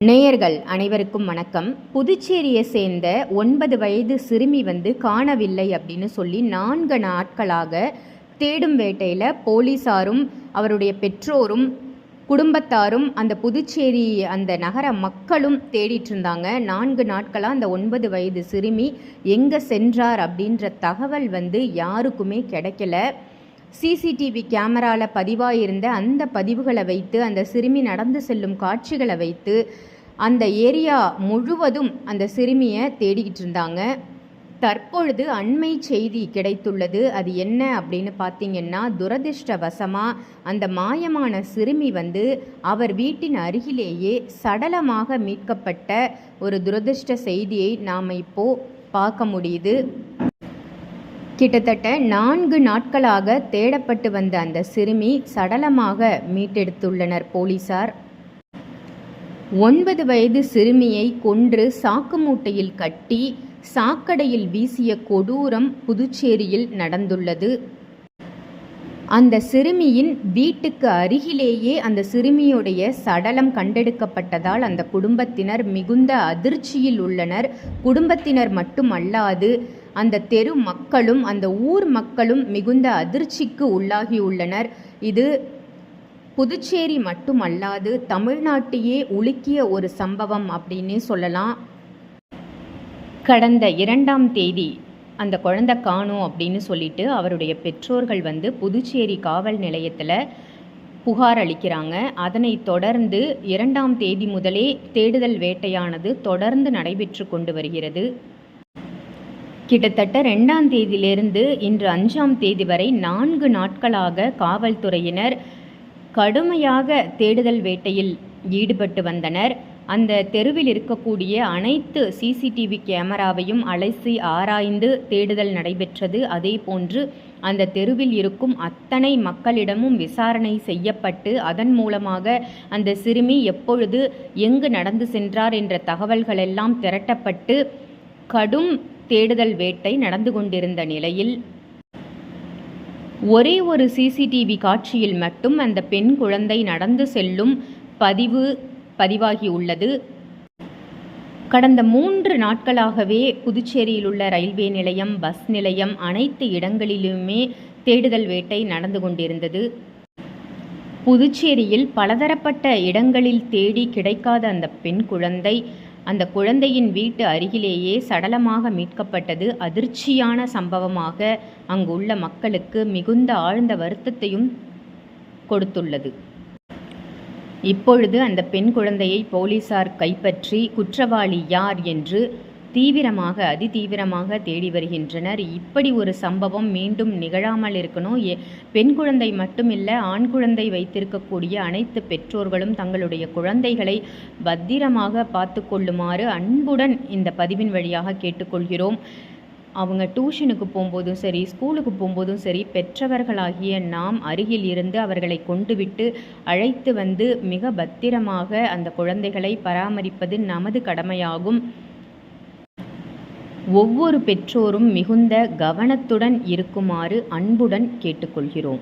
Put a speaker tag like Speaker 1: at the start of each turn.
Speaker 1: நேயர்கள் அனைவருக்கும் வணக்கம். புதுச்சேரியை சேர்ந்த ஒன்பது வயது சிறுமி வந்து காணவில்லை அப்படின்னு சொல்லி நான்கு நாட்களாக தேடும் வேட்டையில் போலீஸாரும் அவருடைய பெற்றோரும் குடும்பத்தாரும் அந்த புதுச்சேரி அந்த நகர மக்களும் தேடிட்டு இருந்தாங்க. நான்கு நாட்களாக அந்த ஒன்பது வயது சிறுமி எங்கே சென்றார் அப்படின்ற தகவல் வந்து யாருக்குமே கிடைக்கல. சிசிடிவி கேமராவில் பதிவாயிருந்த அந்த பதிவுகளை வைத்து அந்த சிறுமி நடந்து செல்லும் காட்சிகளை வைத்து அந்த ஏரியா முழுவதும் அந்த சிறுமியை தேடிக்கிட்டு இருந்தாங்க. தற்பொழுது அண்மை செய்தி கிடைத்துள்ளது. அது என்ன அப்படின்னு பார்த்தீங்கன்னா துரதிர்ஷ்டவசமாக அந்த மாயமான சிறுமி வந்து அவர் வீட்டின் அருகிலேயே சடலமாக மீட்கப்பட்ட ஒரு துரதிர்ஷ்ட செய்தியை நாம் இப்போது பார்க்க முடியுது. கிட்டத்தட்ட நான்கு நாட்களாக தேடப்பட்டு வந்த அந்த சிறுமி சடலமாக மீட்டெடுத்துள்ளனர் போலீசார். ஒன்பது வயது சிறுமியை கொன்று சாக்கு மூட்டையில் கட்டி சாக்கடையில் வீசிய கொடூரம் புதுச்சேரியில் நடந்துள்ளது. அந்த சிறுமியின் வீட்டுக்கு அருகிலேயே அந்த சிறுமியுடைய சடலம் கண்டெடுக்கப்பட்டதால் அந்த குடும்பத்தினர் மிகுந்த அதிர்ச்சியில் உள்ளனர். குடும்பத்தினர் மட்டுமல்லாது அந்த தெரு மக்களும் அந்த ஊர் மக்களும் மிகுந்த அதிர்ச்சிக்கு உள்ளாகியுள்ளனர். இது புதுச்சேரி மட்டுமல்லாது தமிழ்நாட்டையே உலுக்கிய ஒரு சம்பவம் அப்படின்னு சொல்லலாம். கடந்த இரண்டாம் தேதி அந்த குழந்தை காணும் அப்படின்னு சொல்லிட்டு அவருடைய பெற்றோர்கள் வந்து புதுச்சேரி காவல் நிலையத்தில் புகார் அளிக்கிறாங்க. அதனை தொடர்ந்து இரண்டாம் தேதி முதலே தேடுதல் வேட்டையானது தொடர்ந்து நடைபெற்று கொண்டு வருகிறது. கிட்டத்தட்ட ரெண்டாம் தேதியிலிருந்து இன்று அஞ்சாம் தேதி வரை நான்கு நாட்களாக காவல்துறையினர் கடுமையாக தேடுதல் வேட்டையில் ஈடுபட்டு வந்தனர். அந்த தெருவில் இருக்கக்கூடிய அனைத்து சிசிடிவி கேமராவையும் அலசி ஆராய்ந்து தேடுதல் நடைபெற்றது. அதே போன்று அந்த தெருவில் இருக்கும் அத்தனை மக்களிடமும் விசாரணை செய்யப்பட்டு அதன் மூலமாக அந்த சிறுமி எப்பொழுது எங்கு நடந்து சென்றார் என்ற தகவல்களெல்லாம் திரட்டப்பட்டு கடும் தேடுதல் வேட்டை நடந்து கொண்டிருந்த நிலையில் ஒரே ஒரு சிசிடிவி காட்சியில் மட்டும் அந்த பெண் குழந்தை நடந்து செல்லும் பதிவு பதிவாகியுள்ளது. கடந்த மூன்று நாட்களாகவே புதுச்சேரியில் உள்ள ரயில்வே நிலையம் பஸ் நிலையம் அனைத்து இடங்களிலுமே தேடுதல் வேட்டை நடந்து கொண்டிருந்தது. புதுச்சேரியில் பலதரப்பட்ட இடங்களில் தேடி கிடைக்காத அந்த பெண் குழந்தை அந்த குழந்தையின் வீட்டு அருகிலேயே சடலமாக மீட்கப்பட்டது அதிர்ச்சியான சம்பவமாக அங்குள்ள மக்களுக்கு மிகுந்த ஆழ்ந்த வருத்தத்தையும் கொடுத்துள்ளது. இப்பொழுது அந்த பெண் குழந்தையை போலீசார் கைப்பற்றி குற்றவாளி யார் என்று தீவிரமாக அதிதீவிரமாக தேடி வருகின்றனர். இப்படி ஒரு சம்பவம் மீண்டும் நிகழாமல் இருக்கணும். பெண் குழந்தை மட்டுமில்லை ஆண் குழந்தை வைத்திருக்கக்கூடிய அனைத்து பெற்றோர்களும் தங்களுடைய குழந்தைகளை பத்திரமாக பார்த்து கொள்ளுமாறு அன்புடன் இந்த பதிவின் வழியாக கேட்டுக்கொள்கிறோம். அவங்க டியூஷனுக்கு போகும்போதும் சரி ஸ்கூலுக்கு போகும்போதும் சரி பெற்றவர்களாகிய நாம் அருகில் இருந்து அவர்களை கொண்டு விட்டு அழைத்து வந்து மிக பத்திரமாக அந்த குழந்தைகளை பராமரிப்பது நமது கடமையாகும். ஒவ்வொரு பெற்றோரும் மிகுந்த கவனத்துடன் இருக்குமாறு அன்புடன் கேட்டுக்கொள்கிறோம்.